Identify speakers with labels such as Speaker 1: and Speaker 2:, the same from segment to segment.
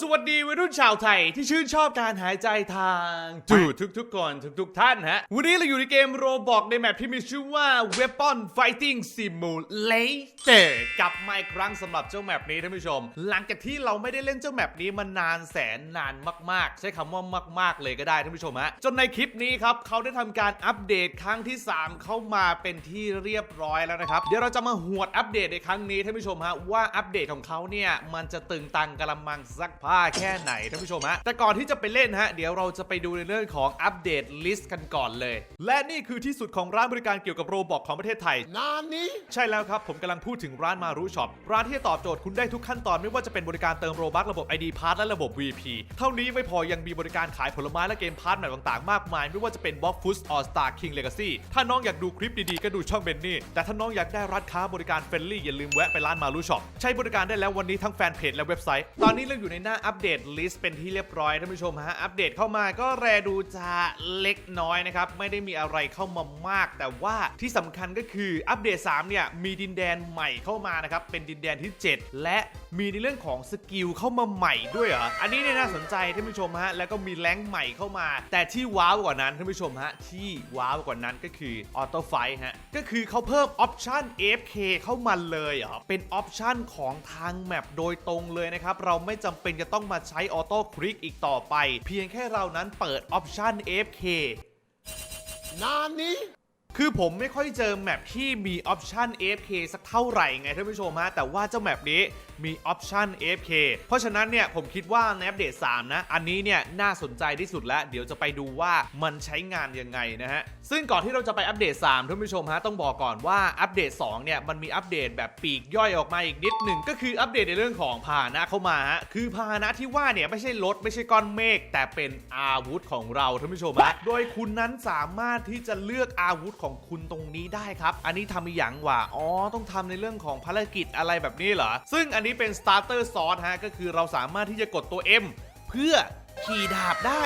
Speaker 1: สวัสดีวัยรุ่นชาวไทยที่ชื่นชอบการหายใจทางจูทุกทุกๆคนทุกทุกๆท่านฮะ วันนี้เราอยู่ในเกมโรบอกในแมปที่มีชื่อว่า Weapon Fighting Simulator กลับมาอีกครั้งสำหรับเจ้าแมปนี้ท่านผู้ชม หลังจากที่เราไม่ได้เล่นเจ้าแมปนี้มานานแสนนานมากๆ ใช้คำว่ามาก ๆ เลยก็ได้ท่านผู้ชมฮะจนในคลิปนี้ครับเขาได้ทำการอัปเดตครั้งที่ 3 เข้ามาเป็นที่เรียบร้อยแล้วนะครับเดี๋ยวเราจะมาหวดอัปเดตในครั้งนี้ท่านผู้ชมฮะว่าอัปเดตของเขาเนี่ยมันจะตึงตังกระมังซักผ้าแค่ไหนท่านผู้ชมฮะแต่ก่อนที่จะไปเล่นฮะเดี๋ยวเราจะไปดูในเรื่องของอัปเดตลิสต์กันก่อนเลย และนี่คือที่สุดของร้านบริการเกี่ยวกับโรบอกของประเทศไทย
Speaker 2: นานนี้
Speaker 1: ใช่แล้วครับผมกำลังพูดถึงร้านมารุช็อปร้านที่จะตอบโจทย์คุณได้ทุกขั้นตอนไม่ว่าจะเป็นบริการเติมโรบัคระบบ ID p a s s และระบบ VP เท่านี้ไม่พอยังมีบริการขายผลไม้และเกมพาร์ทแบบต่างๆ มากมาย ไม่ว่าจะเป็น b o x f o o d All Star King Legacy ถ้าน้องอยากดูคลิปดีๆ ก็ดูช่องเบนนี่ แต่ถ้าน้องอยากได้ร้านค้าบริการเฟรนลี่อย่าลืมแวะไปร้านมารุช็อปใช้บริการได้แล้ววันนี้ทั้งแฟนเพจและเว็บไซต์ ตอนนี้เราอยู่ในหน้าอัปเดตลิสต์เป็นที่เรียบร้อยท่านผู้ชมฮะอัปเดตเข้ามาก็แรดูจะเล็กน้อยนะครับ ไม่ได้มีอะไรเข้ามามาก แต่ว่าที่สำคัญก็คืออัปเดต3เนี่ยมีดินแดนใหม่เข้ามานะครับ เป็นดินแดนที่ 7 และมีในเรื่องของสกิลเข้ามาใหม่ด้วยเหรอ อันนี้เนี่ยน่าสนใจท่านผู้ชมฮะ แล้วก็มีแรงใหม่เข้ามา แต่ที่ว้าวกว่านั้นท่านผู้ชมฮะ ที่ว้าวกว่านั้นก็คือออโต้ไฟฮะ ก็คือเขาเพิ่มออปชัน AFK เข้ามาเลยเหรอ เป็นออปชันของทางแมปโดยตรงเลยนะครับ เราไม่จำเป็นจะต้องมาใช้ออโต้คลิกอีกต่อไป เพียงแค่เรานั้นเปิดออปชัน AFK
Speaker 2: นานนี้
Speaker 1: คือผมไม่ค่อยเจอแมปที่มีออปชัน AFK สักเท่าไหร่ไงท่านผู้ชมฮะ แต่ว่าเจ้าแมปนี้ มีออปชัน AFK เพราะฉะนั้นเนี่ยผมคิดว่าในอัปเดต 3 นะ อันนี้เนี่ยน่าสนใจที่สุดแล้ว เดี๋ยวจะไปดูว่ามันใช้งานยังไงนะฮะ ซึ่งก่อนที่เราจะไปอัปเดต 3ท่านผู้ชมฮะต้องบอกก่อนว่าอัปเดต 2 เนี่ยมันมีอัปเดตแบบปีกย่อยออกมาอีกนิดหนึ่งก็คืออัปเดตในเรื่องของพาหนะเข้ามาฮะคือพาหนะที่ว่าเนี่ยไม่ใช่รถไม่ใช่ก้อนเมฆแต่เป็นอาวุธของเราท่านผู้ชมฮะโดยคุณนั้นสามารถที่จะเลือกอาวุธของคุณตรงนี้ได้ครับ อันนี้ทำอีหยังว่าอ๋อต้องทำในเรื่องของภารกิจอะไรแบบนี้เหรอซึ่งอันนี้เป็น starter sword ฮะก็คือเราสามารถที่จะกดตัว M เพื่อขี่ดาบได้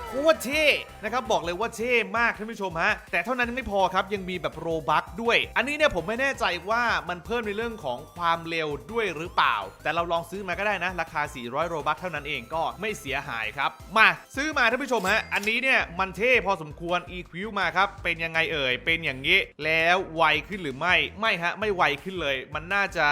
Speaker 1: โคตรเท่นะครับบอกเลยว่าเท่มากท่านผู้ชมฮะแต่เท่านั้นไม่พอครับยังมีแบบโรบัคด้วย อันนี้เนี่ยผมไม่แน่ใจว่ามันเพิ่มในเรื่องของความเร็วด้วยหรือเปล่า แต่เราลองซื้อมาก็ได้นะ ราคา 400 โรบัคเท่านั้นเองก็ไม่เสียหายครับ มาซื้อมาท่านผู้ชมฮะอันนี้เนี่ยมันเท่พอสมควร EQ มาครับเป็นยังไงเอ่ยเป็นอย่างนี้แล้วไวขึ้นหรือไม่ไม่ฮะไม่ไวขึ้นเลย มันน่าจะ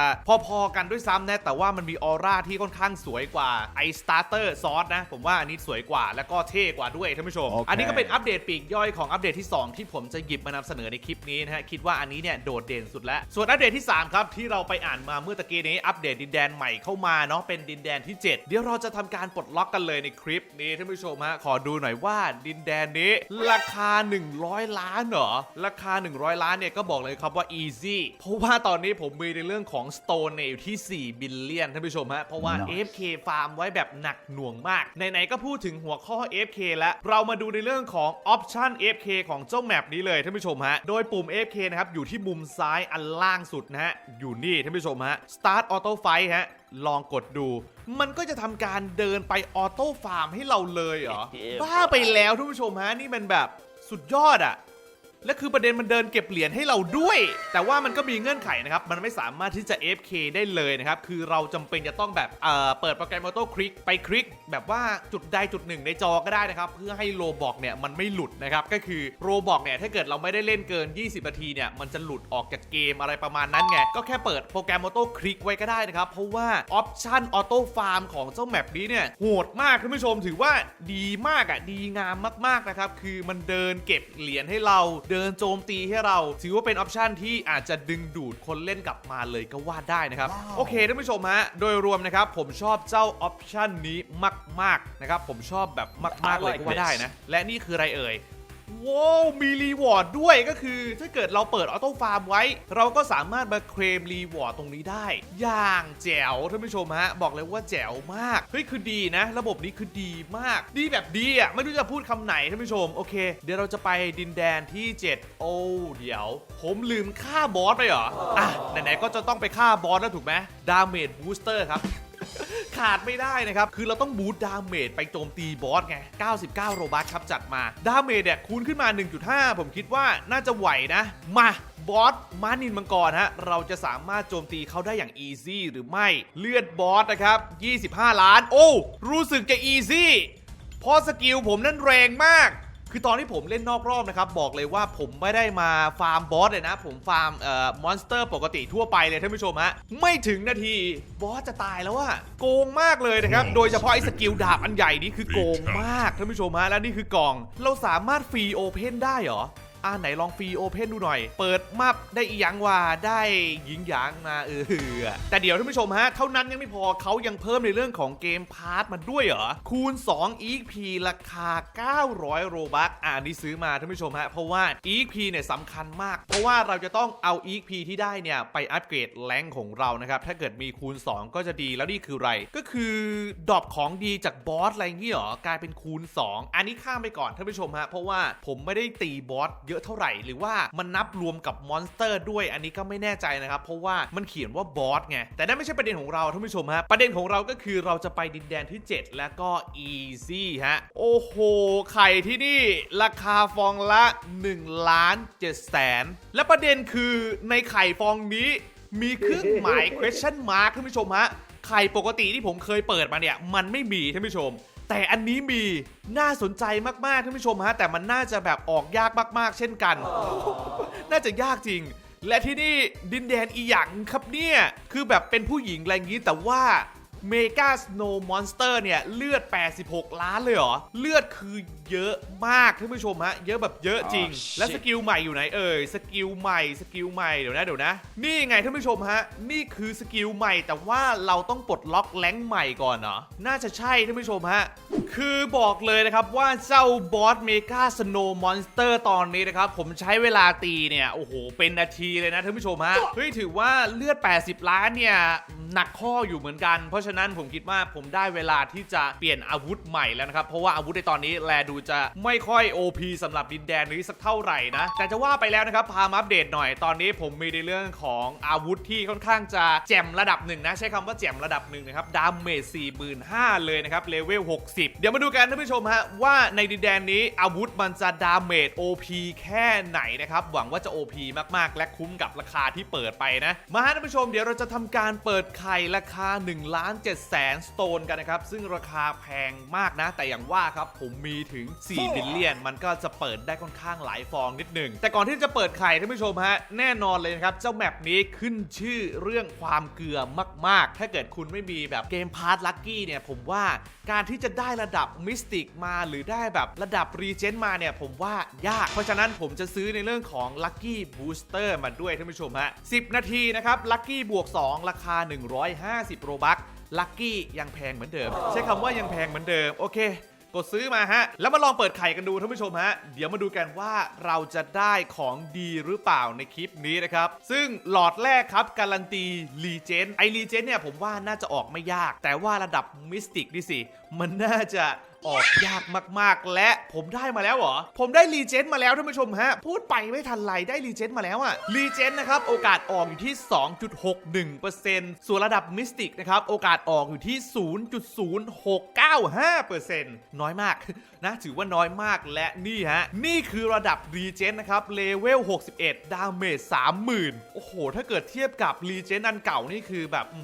Speaker 1: พอๆกันด้วยซ้ำนะแต่ว่ามันมีออร่าที่ค่อนข้างสวยกว่าไอสตาร์เตอร์ซอสนะผมว่าอันนี้สวยกว่าแล้วก็เท่กว่าด้วยท่านผู้ชม
Speaker 2: โอเค
Speaker 1: อันนี้ก็เป็นอัปเดตปีกย่อยของอัปเดตที่ 2 ที่ผมจะหยิบมานำเสนอในคลิปนี้นะฮะ คิดว่าอันนี้เนี่ยโดดเด่นสุดแล้ว ส่วนอัปเดตที่ 3 ครับ ที่เราไปอ่านมาเมื่อตะกี้นี้อัปเดตดินแดนใหม่เข้ามาเนาะเป็นดินแดนที่ 7 เดี๋ยวเราจะทำการปลดล็อกกันเลยในคลิปนี้ท่านผู้ชมฮะขอดูหน่อยว่าดินแดนนี้ ราคา 100 ล้านเหรอราคา 100 ล้านเนี่ยก็บอกเลยครับว่า easy เพราะว่าตอนนี้ผมมีในเรื่องของ stone เนี่ยอยู่ที่4บิลเลียนท่านผู้ชมฮะเพราะว่า
Speaker 2: Nice
Speaker 1: AFK ฟาร์มไว้แบบหนักหน่วงมากไหนๆก็พูดถึงหัวข้อ AFK แล้วเรามาดูในเรื่องของ Option AFK ของเจ้าแมปนี้เลยท่านผู้ชมฮะ โดยปุ่ม AFK นะครับอยู่ที่มุมซ้ายอันล่างสุดนะฮะ อยู่นี่ท่านผู้ชมฮะ Start Auto Fight ฮะลองกดดู มันก็จะทำการเดินไปออโต้ฟาร์มให้เราเลยเหรอ บ้าไปแล้วท่านผู้ชมฮะ นี่มันแบบสุดยอดอะ และคือประเด็นมันเดินเก็บเหรียญให้เราด้วย แต่ว่ามันก็มีเงื่อนไขนะครับ มันไม่สามารถที่จะ FK ได้เลยนะครับ คือเราจำเป็นจะต้องแบบเอ่อเปิดโปรแกรมออโต้คลิกไปคลิก แบบว่าจุดใดจุดหนึ่งในจอก็ได้นะครับ เพื่อให้โลบอกเนี่ยมันไม่หลุดนะครับ ก็คือโรบอกเนี่ยถ้าเกิดเราไม่ได้เล่นเกิน 20 นาทีเนี่ยมันจะหลุดออกจากเกมอะไรประมาณนั้นไง ก็แค่เปิดโปรแกรมออโต้คลิกไว้ก็ได้นะครับ เพราะว่าออปชั่นออโต้ฟาร์มของเจ้าแมปนี้เนี่ยโหดมากท่านผู้ชมถือว่าดีมากอะดีงามมากๆนะครับคือมันเดินเก็บเหรียญให้เราเดินโจมตีให้เรา ถือว่าเป็นออปชันที่อาจจะดึงดูดคนเล่นกลับมาเลยก็ว่าได้นะครับ
Speaker 2: ว้าว
Speaker 1: โอเคท่านผู้ชมฮะ โดยรวมนะครับ ผมชอบเจ้าออปชันนี้มาก ๆ นะครับ ผมชอบแบบมาก ๆ เลยก็ว่าได้นะ และนี่คืออะไรเอ่ย ว้าวมีรีวอร์ดด้วยก็คือถ้าเกิดเราเปิดออโต้ฟาร์มไว้ เราก็สามารถมาเคลมรีวอร์ดตรงนี้ได้ อย่างแจ๋วท่านผู้ชมฮะ บอกเลยว่าแจ๋วมาก เฮ้ยคือดีนะ ระบบนี้คือดีมาก ดีแบบดีอะ ไม่รู้จะพูดคำไหนท่านผู้ชม โอเค เดี๋ยวเราจะไปดินแดนที่ 7 โอ้เดี๋ยว ผมลืมฆ่าบอสไปเหรออะไหนๆก็จะต้องไปฆ่าบอสแล้วถูกไหมดาเมจบูสเตอร์ครับ ขาดไม่ได้นะครับ คือเราต้องบูตดาเมจไปโจมตีบอสไง 99 โรบัสครับจัดมา ดาเมจเนี่ยคูณขึ้นมา 1.5 ผมคิดว่าน่าจะไหวนะ มาบอสมานินมังกรฮะ เราจะสามารถโจมตีเขาได้อย่างอีซี่หรือไม่ เลือดบอสนะครับ 25 ล้าน โอ้ รู้สึกจะอีซี่ เพราะสกิลผมนั่นแรงมาก คือตอนที่ผมเล่นนอกรอบนะครับ บอกเลยว่าผมไม่ได้มาฟาร์มบอสเลยนะ ผมฟาร์มเอ่อมอนสเตอร์ปกติทั่วไปเลยท่านผู้ชมฮะไม่ถึงนาทีบอสจะตายแล้วอะโกงมากเลยนะครับ โดยเฉพาะไอ้สกิลดาบอันใหญ่นี่คือโกงมากท่านผู้ชมฮะแล้วนี่คือกล่อง เราสามารถฟรีโอเพนได้เหรอ อ่าไหนลองฟรีโอเพนดูหน่อย เปิดมับได้อีหยังว่าได้หญิงหยางมาเออแต่เดี๋ยวท่านผู้ชมฮะ เท่านั้นยังไม่พอเขายังเพิ่มในเรื่องของเกมพาร์ทมาด้วยเหรอ คูณ 2 EP ราคา 900 โรบัคอ่านี่ซื้อมาท่านผู้ชมฮะ เพราะว่า EP เนี่ยสำคัญมาก เพราะว่าเราจะต้องเอา EP ที่ได้เนี่ย ไปอัปเกรดแรงของเรานะครับ ถ้าเกิดมีคูณ 2 ก็จะดีแล้วนี่คืออะไร ก็คือดรอปของดีจากบอสอะไรอย่างงี้เหรอกลายเป็นคูณ 2 อันนี้ข้ามไปก่อนท่านผู้ชมฮะเพราะว่าผมไม่ได้ตีบอสเยอะเท่าไหร่ หรือว่ามันนับรวมกับมอนสเตอร์ด้วยอันนี้ก็ไม่แน่ใจนะครับ เพราะว่ามันเขียนว่าบอสไง แต่นั่นไม่ใช่ประเด็นของเราท่านผู้ชมฮะประเด็นของเราก็คือเราจะไปดินแดนที่ 7 แล้วก็ easy ฮะโอ้โห ไข่ที่นี่ราคาฟองละ1ล้าน7แสนและประเด็นคือในไข่ฟองนี้มีเครื่องหมาย question mark ท่านผู้ชมฮะไข่ปกติที่ผมเคยเปิดมาเนี่ย มันไม่มีท่านผู้ชม แต่อันนี้มีน่าสนใจมากๆท่านผู้ชมฮะแต่มันน่าจะแบบออกยากมากๆ เช่นกัน น่าจะยากจริง และที่นี่ดินแดนอีหยังครับเนี่ย คือแบบเป็นผู้หญิงอะไรอย่างนี้แต่ว่า เมกาสโนว์มอนสเตอร์เนี่ยเลือด 86 ล้านเลยเหรอ เลือดคือเยอะมากท่านผู้ชมฮะ เยอะแบบเยอะจริง
Speaker 2: Oh, shit
Speaker 1: และสกิลใหม่อยู่ไหนเอ่ย สกิลใหม่ สกิลใหม่เดี๋ยวนะเดี๋ยวนะ นี่ไงท่านผู้ชมฮะ นี่คือสกิลใหม่แต่ว่าเราต้องปลดล็อกแรงค์ใหม่ก่อนเนาะน่าจะใช่ท่านผู้ชมฮะ คือบอกเลยนะครับว่าเจ้าบอสเมกาสโนว์มอนสเตอร์ตอนนี้นะครับผมใช้เวลาตีเนี่ยโอ้โหเป็นนาทีเลยนะท่านผู้ชมฮะเฮ้ยถือว่าเลือด 80 ล้านเนี่ยหนักข้ออยู่เหมือนกันเพราะฉะฉะนั้นผมคิดว่าผมได้เวลาที่จะเปลี่ยนอาวุธใหม่แล้วนะครับ เพราะว่าอาวุธในตอนนี้แลดูจะไม่ค่อย OP สำหรับดินแดนนี้สักเท่าไหร่นะ แต่จะว่าไปแล้วนะครับ พามาอัปเดตหน่อย ตอนนี้ผมมีในเรื่องของอาวุธที่ค่อนข้างจะแจ่มระดับหนึ่งนะ ใช้คำว่าแจ่มระดับหนึ่งนะครับ ดาเมจ45,000เลยนะครับ เลเวล 60 เดี๋ยวมาดูกันท่านผู้ชมฮะว่าในดินแดนนี้อาวุธมันจะดาเมจ OP แค่ไหนนะครับ หวังว่าจะ OP มากๆ และคุ้มกับราคาที่เปิดไปนะ มาฮะท่านผู้ชมเดี๋ยวเราจะทำการเปิดไข่ราคา 1 ล้าน7แสนสโตนกันนะครับ ซึ่งราคาแพงมากนะ แต่อย่างว่าครับ ผมมีถึง4บิลเลียน มันก็จะเปิดได้ค่อนข้างหลายฟองนิดหนึ่ง แต่ก่อนที่จะเปิดไข่ท่านผู้ชมฮะ แน่นอนเลยนะครับ เจ้าแมปนี้ขึ้นชื่อเรื่องความเกลือมาก ๆ ถ้าเกิดคุณไม่มีแบบเกมพาร์ทลัคกี้เนี่ย ผมว่าการที่จะได้ระดับมิสติกมา หรือได้แบบระดับรีเจนมาเนี่ย ผมว่ายาก เพราะฉะนั้นผมจะซื้อในเรื่องของลัคกี้บูสเตอร์มาด้วยท่านผู้ชมฮะ10 นาทีนะครับลัคกี้บวก 2 ราคา 150 โรบัคลัคกี้ยังแพงเหมือนเดิม ใช้คำว่ายังแพงเหมือนเดิม โอเค กดซื้อมาฮะ แล้วมาลองเปิดไข่กันดูท่านผู้ชมฮะ เดี๋ยวมาดูกันว่าเราจะได้ของดีหรือเปล่าในคลิปนี้นะครับ ซึ่งหลอดแรกครับ การันตีรีเจนไอรีเจนเนี่ยผมว่าน่าจะออกไม่ยาก แต่ว่าระดับมิสติกนี่สิมันน่าจะ ออกยากมากๆ และผมได้มาแล้วเหรอ ผมได้รีเจนมาแล้วท่านผู้ชมฮะ พูดไปไม่ทันไรได้รีเจนมาแล้วอะรีเจนนะครับ โอกาสออกอยู่ที่ 2.61%ส่วนระดับมิสติกนะครับ โอกาสออกอยู่ที่ 0.0695%น้อยมากนะถือว่าน้อยมากและนี่ฮะ นี่คือระดับรีเจนนะครับเลเวล 61 ดาเมจ30,000 โอ้โห ถ้าเกิดเทียบกับรีเจนอันเก่านี่คือแบบอื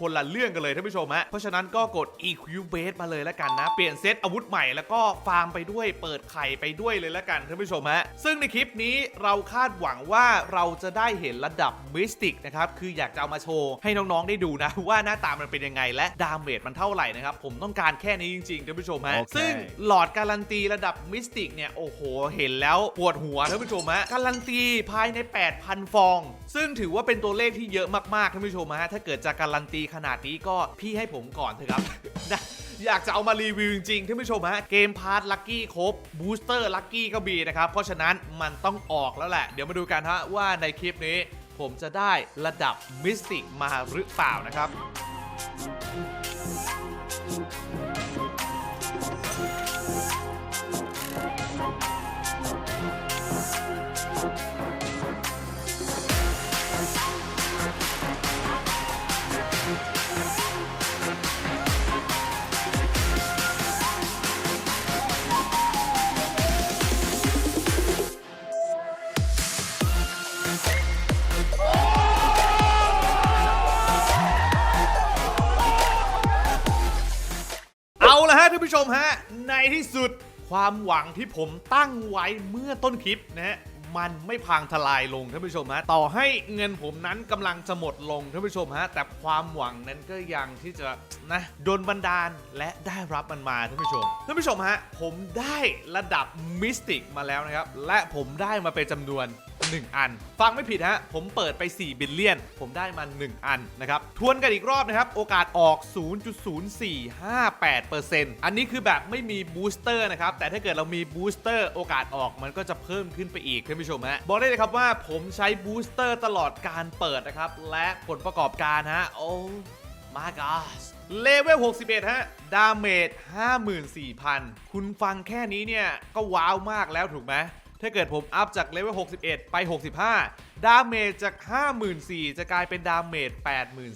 Speaker 1: คนละเรื่องกันเลยท่านผู้ชมฮะเพราะฉะนั้นก็กด Equibase มาเลยแล้วกันนะ เปลี่ยนเซตอาวุธใหม่แล้วก็ฟาร์มไปด้วยเปิดไข่ไปด้วยเลยแล้วกันท่านผู้ชมฮะซึ่งในคลิปนี้เราคาดหวังว่าเราจะได้เห็นระดับมิสติกนะครับคืออยากจะเอามาโชว์ให้น้องๆได้ดูนะ ว่าหน้าตามันเป็นยังไงและดาเมจมันเท่าไหร่นะครับผมต้องการแค่นี้จริงๆท่านผู้ชมฮะ
Speaker 2: โอเค
Speaker 1: ซึ่งหลอดการันตีระดับมิสติกเนี่ยโอ้โหเห็นแล้วปวดหัวท่านผู้ชมฮะการันตีภายใน 8,000 ฟอง ซึ่งถือว่าเป็นตัวเลขที่เยอะมากๆท่านผู้ชมฮะถ้าเกิดจะการันตีขนาดนี้ก็พี่ให้ผมก่อนเถอะครับ อยากจะเอามารีวิวจริงๆท่านผู้ชมฮะ เกมพาร์ทลักกี้ครบบูสเตอร์ลักกี้ก็มีนะครับ เพราะฉะนั้นมันต้องออกแล้วแหละ เดี๋ยวมาดูกันฮะว่าในคลิปนี้ ผมจะได้ระดับมิสติกมาหรือเปล่านะครับ ผู้ชมฮะ ในที่สุดความหวังที่ผมตั้งไว้เมื่อต้นคลิปนะฮะมันไม่พังทลายลงท่านผู้ชมฮะต่อให้เงินผมนั้นกำลังจะหมดลงท่านผู้ชมฮะแต่ความหวังนั้นก็ยังที่จะนะโดนบันดาลและได้รับมันมาท่านผู้ชมท่านผู้ชมฮะผมได้ระดับมิสติกมาแล้วนะครับและผมได้มาเป็นจำนวน 1 อัน ฟังไม่ผิดฮะ ผมเปิดไป 4 บิลเลียน ผมได้มา 1 อันนะครับ ทวนกันอีกรอบนะครับ โอกาสออก 0.0458%อันนี้คือแบบไม่มีบูสเตอร์นะครับ แต่ถ้าเกิดเรามีบูสเตอร์โอกาสออกมันก็จะเพิ่มขึ้นไปอีกท่านผู้ชมฮะ บอกได้เลยครับว่าผมใช้บูสเตอร์ตลอดการเปิดนะครับ และผลประกอบการฮะ โอ้มากาสเลเวล 61 ฮะ ดาเมจ 54,000 คุณฟังแค่นี้เนี่ย ก็ว้าวมากแล้วถูกไหม ถ้าเกิดผมอัพจากเลเวล 61 ไป 65 ดาเมจจาก 54,000 จะกลายเป็นดาเมจ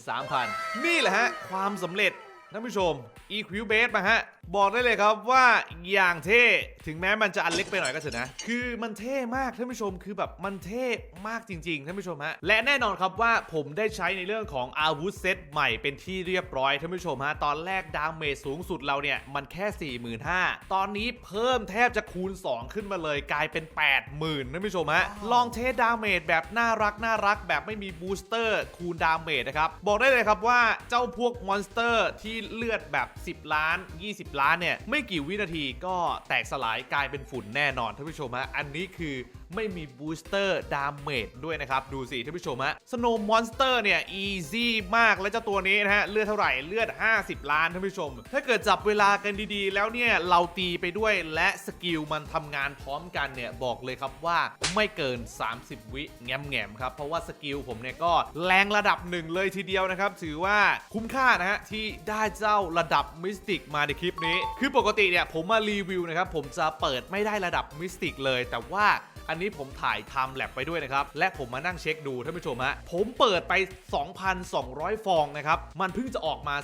Speaker 1: 83,000 นี่แหละฮะ ความสำเร็จ ท่านผู้ชม EQ Base มาฮะ บอกได้เลยครับว่าอย่างเท่ ถึงแม้มันจะอันเล็กไปหน่อยก็เถอะนะ คือมันเท่มากท่านผู้ชมคือแบบมันเท่มากจริงๆท่านผู้ชมฮะ และแน่นอนครับว่าผมได้ใช้ในเรื่องของอาวุธเซตใหม่เป็นที่เรียบร้อยท่านผู้ชมฮะ ตอนแรกดาเมจสูงสุดเราเนี่ย มันแค่ 45,000ตอนนี้เพิ่มแทบจะคูณ 2 ขึ้นมาเลยกลายเป็น 80,000ท่านผู้ชมฮะ ลองเทสดาเมจแบบน่ารักน่ารักแบบไม่มีบูสเตอร์คูณดาเมจนะครับบอกได้เลยครับว่าเจ้าพวกมอนสเตอร์ที่เลือดแบบ 10 ล้าน 20 ล้านเนี่ย ไม่กี่วินาทีก็แตกสลายกลายเป็นฝุ่นแน่นอนท่านผู้ชมฮะ อันนี้คือไม่มีบูสเตอร์ดาเมจด้วยนะครับ ดูสิท่านผู้ชมฮะสโนมอนสเตอร์เนี่ยอีซี่มากและเจ้าตัวนี้นะฮะ เลือดเท่าไหร่เลือด 50 ล้านท่านผู้ชม ถ้าเกิดจับเวลากันดีๆ แล้วเนี่ย เราตีไปด้วยและสกิลมันทำงานพร้อมกันเนี่ย บอกเลยครับว่าไม่เกิน 30 วิแง้มๆครับ เพราะว่าสกิลผมเนี่ยก็แรงระดับหนึ่งเลยทีเดียวนะครับ ถือว่าคุ้มค่านะฮะที่ได้เจ้าระดับมิสติกมาในคลิปนี้ คือปกติเนี่ยผมมารีวิวนะครับผมจะเปิดไม่ได้ระดับมิสติกเลย แต่ว่า อันนี้ผมถ่ายทำแลบไปด้วยนะครับ และผมมานั่งเช็คดูท่านผู้ชมฮะผมเปิดไป 2,200 ฟองนะครับ มันเพิ่งจะออกมา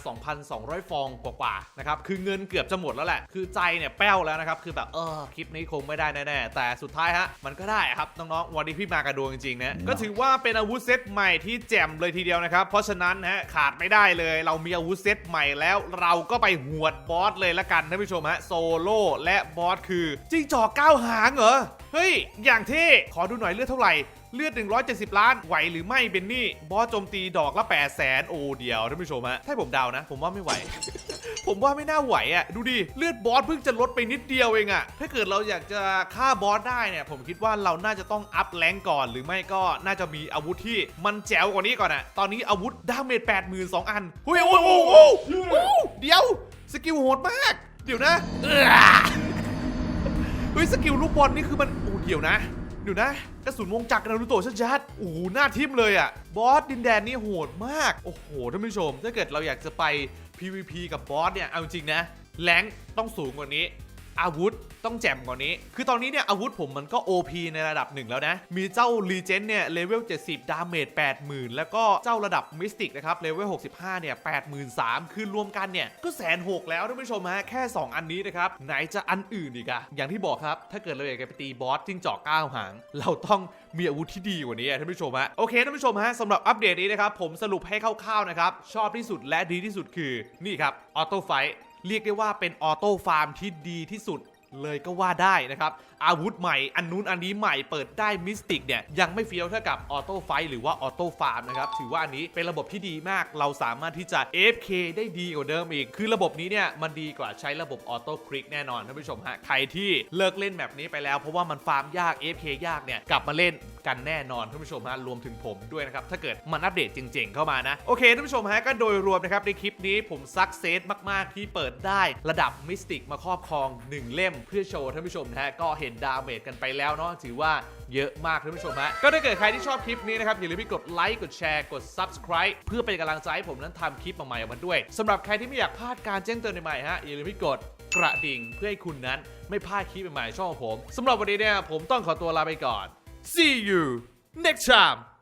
Speaker 1: 2,200 ฟองกว่าๆนะครับ คือเงินเกือบจะหมดแล้วแหละ คือใจเนี่ยแป้วแล้วนะครับ คือแบบเออคลิปนี้คงไม่ได้แน่ๆ แต่สุดท้ายฮะมันก็ได้ครับน้องๆ วันนี้พี่มากระดวงจริงๆนะ ก็ถือว่าเป็นอาวุธเซตใหม่ที่แจ่มเลยทีเดียวนะครับ เพราะฉะนั้นฮะขาดไม่ได้เลย เรามีอาวุธเซตใหม่แล้ว เราก็ไปหวดบอสเลยละกันท่านผู้ชมฮะโซโล่และบอสคือจิ้งจอกก้าหางเหรอ เฮ้ย อย่างเท่ ขอดูหน่อยเลือดเท่าไหร่ เลือด 170 ล้าน ไหวหรือไม่เบนนี่ บอสโจมตีดอกละ 8 0 0แสนโอ้เดียวท่านผู้ชมฮะ ถ้าผมเดานะ ผมว่าไม่ไหว ผมว่าไม่น่าไหวอะ ดูดิ เลือดบอสเพิ่งจะลดไปนิดเดียวเองอะ ถ้าเกิดเราอยากจะฆ่าบอสได้เนี่ย ผมคิดว่าเราน่าจะต้องอัพแรงก่อน หรือไม่ก็น่าจะมีอาวุธที่มันแจ๋วกว่านี้ก่อนอะ ตอนนี้อาวุธดาเมจ82,000อันเฮ้ยโอ้โหโอ้โหโอ้โหเดี๋ยว สกิลโหดมาก เดี๋ยวนะ ฮ้ยสกิลลูกบอลนี่คือมันโอ้เดี๋ยวนะเดี๋ยวนะกระสุนวงจักรนารูโตะชัดๆโอ้โหหน้าทิมเลยอะบอสดินแดนนี่โหดมาก โอ้โหท่านผู้ชม ถ้าเกิดเราอยากจะไป PVP กับบอสเนี่ยเอาจริงนะแรงต้องสูงกว่านี้ อาวุธต้องแจ่มกว่านี้ คือตอนนี้เนี่ยอาวุธผมมันก็ OP ในระดับหนึ่งแล้วนะ มีเจ้า Legend เนี่ยเลเวล 70 ดาเมจ 80,000 แล้วก็เจ้าระดับ Mystic นะครับเลเวล 65 เนี่ย 83,000 คือรวมกันเนี่ย ก็แสนหกแล้วท่านผู้ชมฮะ แค่ 2 อันนี้นะครับ ไหนจะอันอื่นอีกอะอย่างที่บอกครับ ถ้าเกิดเราอยากจะไปตีบอสจิ้งจอกก้าวหาง เราต้องมีอาวุธที่ดีกว่านี้ท่านผู้ชมฮะ โอเคท่านผู้ชมฮะสำหรับอัปเดตนี้นะครับผมสรุปให้คร่าวๆนะครับชอบที่สุดและดีที่สุดคือนี่ครับออโต้ไฟ เรียกได้ว่าเป็นออโต้ฟาร์มที่ดีที่สุด เลยก็ว่าได้นะครับ อาวุธใหม่อันนู้นอันนี้ใหม่เปิดได้มิสติกเนี่ยยังไม่เฟี้ยวเท่ากับออโต้ไฟหรือว่าออโต้ฟาร์มนะครับ ถือว่าอันนี้เป็นระบบที่ดีมากเราสามารถที่จะ AFK ได้ดีกว่าเดิมอีก คือระบบนี้เนี่ยมันดีกว่าใช้ระบบออโต้คลิกแน่นอนท่านผู้ชมฮะใครที่เลิกเล่นแบบนี้ไปแล้วเพราะว่ามันฟาร์มยาก AFK ยากเนี่ยกลับมาเล่นกันแน่นอนท่านผู้ชมฮะรวมถึงผมด้วยนะครับถ้าเกิดมันอัปเดตจริง ๆ เข้ามานะโอเคท่านผู้ชมฮะก็โดยรวมนะครับในคลิปนี้ผมซักเซสมากๆที่เปิดได้ระดับมิสติกมาครอบครอง 1 เล่มเพื่อโชว์ท่านผู้ชมนะฮะก็เห็นดาเมจกันไปแล้วเนาะถือว่าเยอะมากท่านผู้ชมฮะก็ถ้าเกิดใครที่ชอบคลิปนี้นะครับอย่าลืมไปกดไลค์กดแชร์กด subscribe เพื่อเป็นกำลังใจให้ผมนั้นทำคลิปใหม่ๆออกมาด้วยสำหรับใครที่ไม่อยากพลาดการแจ้งเตือนใหม่ๆฮะอย่าลืมไปกดกระดิ่งเพื่อให้คุณนั้นไม่พลาดคลิปใหม่ๆช่องของผมสำหรับวันนี้เนี่ยผมต้องขอตัวลาไปก่อน see you next time